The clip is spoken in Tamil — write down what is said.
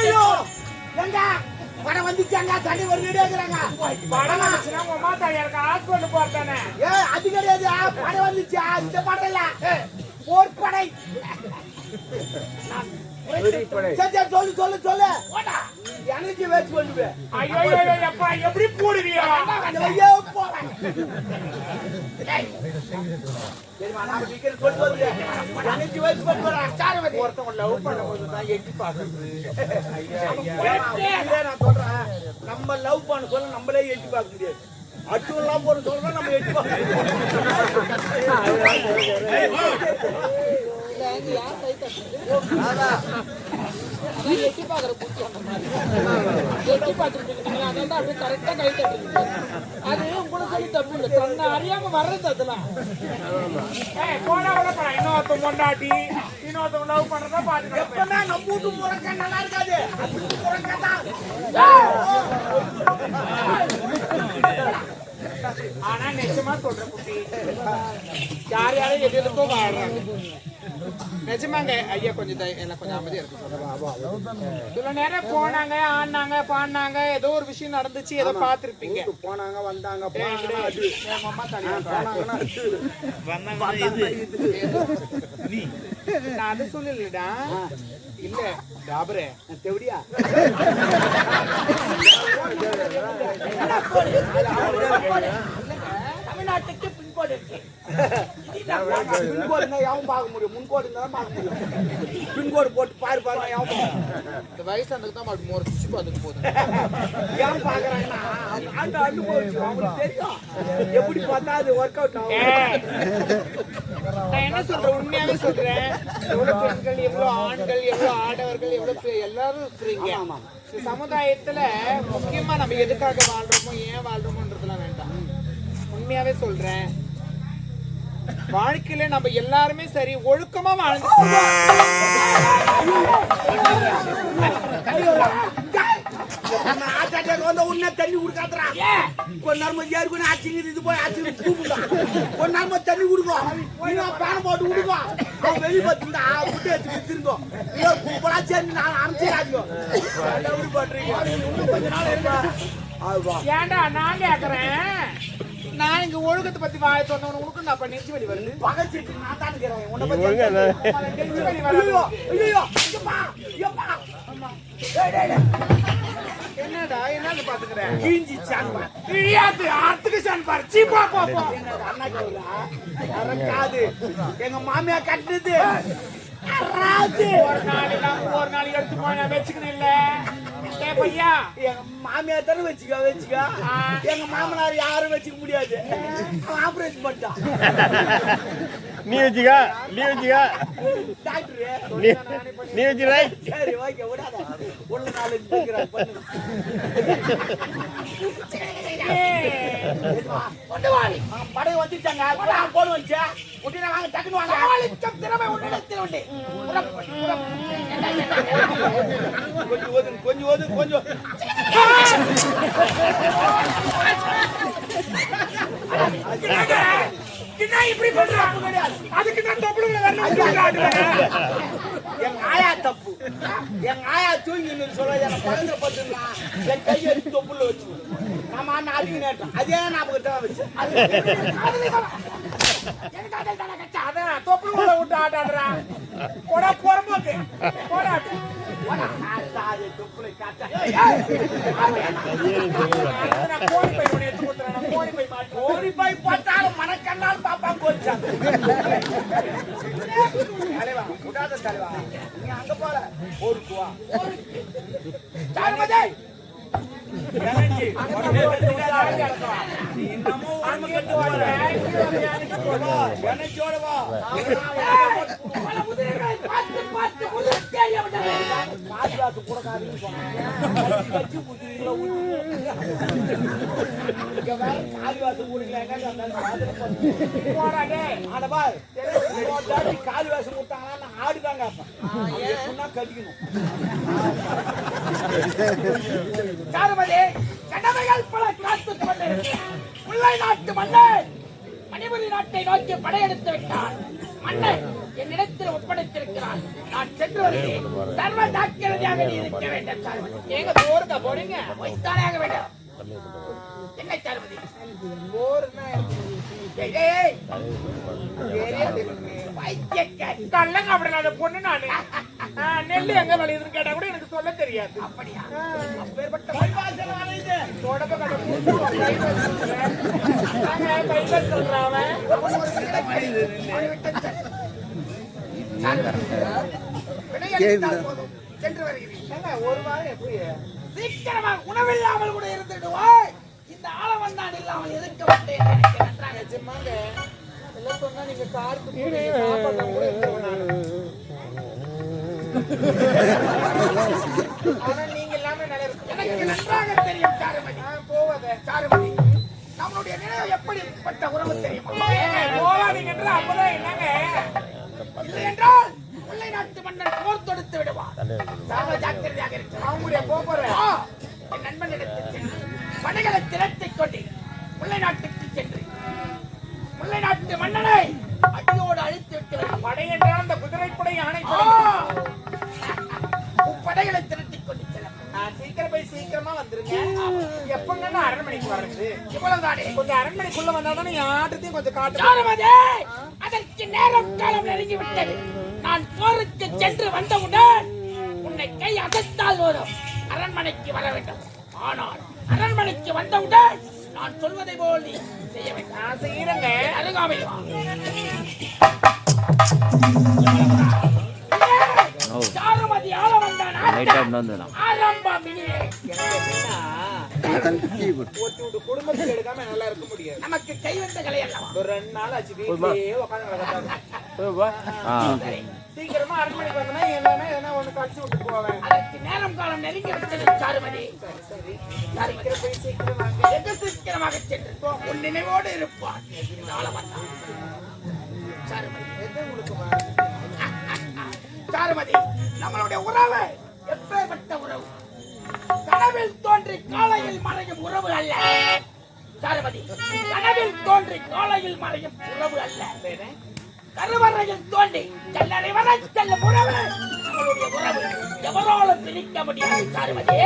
ஐயோ! எங்க படம் வந்துச்சாங்க தண்ணி ஒரு வீடியோ இருக்கிறாங்க படம் வந்துச்சுன்னா உங்க அம்மா தாய் எனக்கு ஹாஸ்பிட்டல் போறதானே ஏ அது கிடையாது. படம் வந்துச்சா? இந்த படம் இல்ல போர்ப்படை சொல்லு சொல்லு சொல்லு. எனக்கு வச்சு பண்ணுவேன் ஐயோ ஐயோ எப்பா எப்படி போடுவியா? ஒருத்தவங்க லவ் பண்ணும்போது தான் எட்டி பார்க்கறது நான் சொல்றேன் நம்ம லவ் பண்ண சொல்ல நம்மளே எட்டி பார்க்க முடியாது அடுத்தவெல்லாம் போற சொல்ல நம்ம எட்டி பார்க்க எட்டி பார்க்குற புத்தி அந்த மாதிரி எட்டி பார்த்துட்டு இருக்கீங்க அதனால அப்படியே கரெக்டாக கை தட்டுறீங்க அது உங்களை சொல்லி தப்பு இல்லை தன்னை அறியாம வர்றது அதெல்லாம் ஏய் போடா கொண்டாட்டி லவ் பண்றதா பாத்துக்கலாம் எப்பவுமே நம்ம வீட்டு முறக்க நல்லா இருக்காது ஆனா நிஜமா சொல்றேன் குட்டி. யார் யாரும் எது எதுக்கோ வாழ்றாங்க. நிஜமாங்க ஐயா கொஞ்சம் அமைதியா இருக்கு நேரம் போனாங்க ஆடினாங்க பாடினாங்க ஏதோ ஒரு விஷயம் நடந்துச்சு ஏதோ பார்த்திருப்பீங்க. போனாங்க வந்தாங்க நான் அதை சொல்லலடா. இல்ல டாபரே. தெவடியா? தமிழ்நாட்டுக்கு பின்போடு இருக்கு. பின்கோடு இருந்தா எவன் பார்க்க முடியும். முன்கோடு இருந்தா தான் பார்க்க முடியும். பின்கோடு போட்டு பாரு பாருங்க எவன் பார்க்க இந்த வயசானதுக்கு தான் அப்படி மோர் சுற்றி பார்த்துட்டு ஆண்டு ஆண்டு போச்சு. அவங்களுக்கு தெரியும். எப்படி பார்த்தா அது ஒர்க் அவுட் ஆகும். நான் என்ன சொல்றேன்? உண்மையாவே சொல்றேன். எவ்வளவு பெண்கள் எவ்வளவு ஆண்கள் எவ்வளவு ஆடவர்கள் எவ்வளவு எல்லாரும் இருக்கிறீங்க. சமுதாயத்துல முக்கியமா நம்ம எதுக்காக வாழ்றோமோ ஏன் வேண்டாம் உண்மையாவே சொல்றேன் வாழ்க்கையில நம்ம எல்லாருமே சரி ஒழுக்கமா வாழ்ந்து உன்னை தண்ணி குடுக்காதடா. கொஞ்ச நேரமா ஏறுக்குன்னு ஆச்சிங்குது, இது போய் ஆச்சிங்குது, கூப்பிடுடா. கொஞ்ச நேரமா தண்ணி குடுக்கும். பேனை போட்டு குடுக்கும். அவன் வெளிய பார்த்துருந்தா, முட்டை எடுத்து வித்துருக்கும். ஐயோ, கும்பலா சேர்ந்து நான் அனுப்பிச்சிடாதீங்க. பண்றீங்க? கொஞ்ச நாள். ஏன்டா நான் கேக்குறேன் நான் இங்க ஒழுக்கத்தை பத்தி வாய சொன்ன உனக்கு நான் பண்ணி நெஞ்சு வலி வருது பகைச்சிட்டு நான் தான். உன்னை பத்தி நெஞ்சு வலி வருது ஐயோ, ஐயோ. டேய், டேய். என்னடா என்னன்னு பாத்துக்கிறேன் கீஞ்சிச்சான் பாரு. இழியாத்து ஆத்துக்கு சான் சீப்பா போ போ என்னது அண்ணா கேக்குதா? அறக்காது. எங்க மாமியா கட்டுது அறாது. ஒரு நாள் இல்லாம ஒரு நாள் எடுத்து போய் நான் வச்சுக்கணும் இல்ல பையா எங்க மாமியார் தானே வச்சுக்க வச்சுக்க. எங்க மாமனார் யாரும் வச்சுக்க முடியாது. ஆபரேஷன் பண்ணிட்டான் நீ வச்சுக்க நீ வச்சுக்க. டாக்டர். நீ வச்சு ரைட் சரி ஓகே விடாத. உள்ள ஆ, படகு வந்துட்டாங்க நான் போன் வச்சா உடனே வாங்க டக்குனு வாங்க. திறமை உண்டு. கொஞ்சம் ஓது கொஞ்சம் ஓது கொஞ்சம் என்ன இப்படி பண்றாங்க அதுக்கு நான் தொப்புளுல வரணும் எங்க ஆயா தப்பு எங்க ஆயா தூங்கி சொல்ல எனக்கு குழந்தை பத்துனா என் கையை எடுத்து தொப்புல வச்சு நம்ம அண்ணன் அதிக நேரம் அதே ஞாபகத்தை தான் வச்சு அதான் தொப்புளுல விட்டு ஆட்டாடுறா போடா புறம்போக்கு போடா தொப்புளை பார்த்தாலும் மனக்கண்ணால் பாப்பா கோச்சாங்க தலைவா விடாத தலைவா நீ அங்க போல ஊருக்கு வா சாருமதி காலிவாசம் கொடுத்தாங்கன்னா நான் ஆடுதாங்க கட்டிக்கணும் பல காத்துக் முல்லை நாட்டு மன்னர் மணிபுரி நாட்டை நோக்கி படையெடுத்து விட்டார் மன்னன் என்னிடத்தில் ஒப்படைத்திருக்கிறான். நான் சென்று வருகிறேன் சர்வ ஜாக்கிரதையாக இருக்க வேண்டும் சாருமதி எங்க போருக்கா போறீங்க வைத்தானே ஆக வேண்டும். என்ன. கள்ளங்க அப்படி நான் பொண்ணு நானு. நெல்லு எங்க விளையுதுன்னு கேட்டா கூட எனக்கு சொல்ல தெரியாது. அப்படியா. சென்று வருகிறேன். ஒரு வாரம் எப்படி? சீக்கிரமாக உணவில்லாமல் கூட இருந்துடுவாய். இந்த ஆளவன் தான் இல்லாமல் எதிர்க்க மாட்டேன் எனக்கு நன்றாக நிஜமாங்க எல்லாம் சொன்னா நீங்க கார் குடிச்சு சாப்பாடு கூட நானு. ஆனா நீங்க இல்லாம நல்லா இருக்கு எனக்கு நன்றாக தெரியும் சாருமதி. போவாத. சாருமதி நம்மளுடைய நினைவு எப்படிப்பட்ட உறவு தெரியுமா? ஏங்க, போவாதீங்கன்ற அப்பதான் என்னங்க? இல்லை என்றால் முல்லை நாட்டு மன்னன் போர் தொடுத்து விடுவான் சர்வ ஜாக்கிரதையாக அவங்களுடைய ஆ, என் நண்பனிடத்தில் சென்று படைகளை திரட்டிக் கொண்டு முல்லை நாட்டுக்கு சென்று முல்லை நாட்டு மன்னனை அடியோடு அழித்து விட்டு. படை என்றால் அந்த குதிரைப்படை யானை ஆ! படை. முப்படைகளை திரட்டிக் கொண்டு சீக்கிரம் போய் சீக்கிரமா வந்துருங்க. எப்பங்க நான் அரண்மனைக்கு வர்றது. இவ்வளவுதானே? கொஞ்சம் அரண்மனைக்குள்ள வந்தா தானே யார்கிட்டயும் கொஞ்சம் காட்டு அதற்கு நேரம் காலம் நெருங்கி விட்டது. நான் போருக்கு சென்று வந்தவுடன் உன்னை கை அசைத்தால் வரும் அரண்மனைக்கு வர வேண்டும். ஆனால் அரண்மனைக்கு வந்தவுடன் நான் சொல்வதை போல் நீ செய்ய வேண்டும். நான் செய்யறேங்க அருகாமையில் வா. சாருமதி ஆள வந்தான் ஆரம்பம் குடும்பத்துக்கு எடுக்காம நல்லா இருக்க முடியாது. நமக்கு கை வந்த கலை அல்லவா? ஒரு ரெண்டு நாள் ஆச்சு உட்காந்து வந்தனா என்னன்னா எதனா ஒண்ணு கடிச்சு விட்டு போவேன். நேரம் காலம் நெருங்கி விட்டது சாருமதி. சரி சாருமதி சீக்கிரம் போய் சீக்கிரம் வாங்க. வெகு சீக்கிரமாக சென்று உன் நினைவோடு இருப்பான். நாள வந்தான். சாருமதி. எது உங்களுக்கு சாருமதி நம்மளுடைய உறவு எப்பேற்பட்ட உறவு? கனவில் தோன்றி காலையில் மறையும் உறவு அல்ல. சாருமதி கனவில் தோன்றி காலையில் மறையும் உறவு அல்ல. கருவறையில் தோண்டி செல்லறை வரை செல்ல உறவு. அவளுடைய உறவு எவராலும் பிரிக்க முடியாது சாருமதி.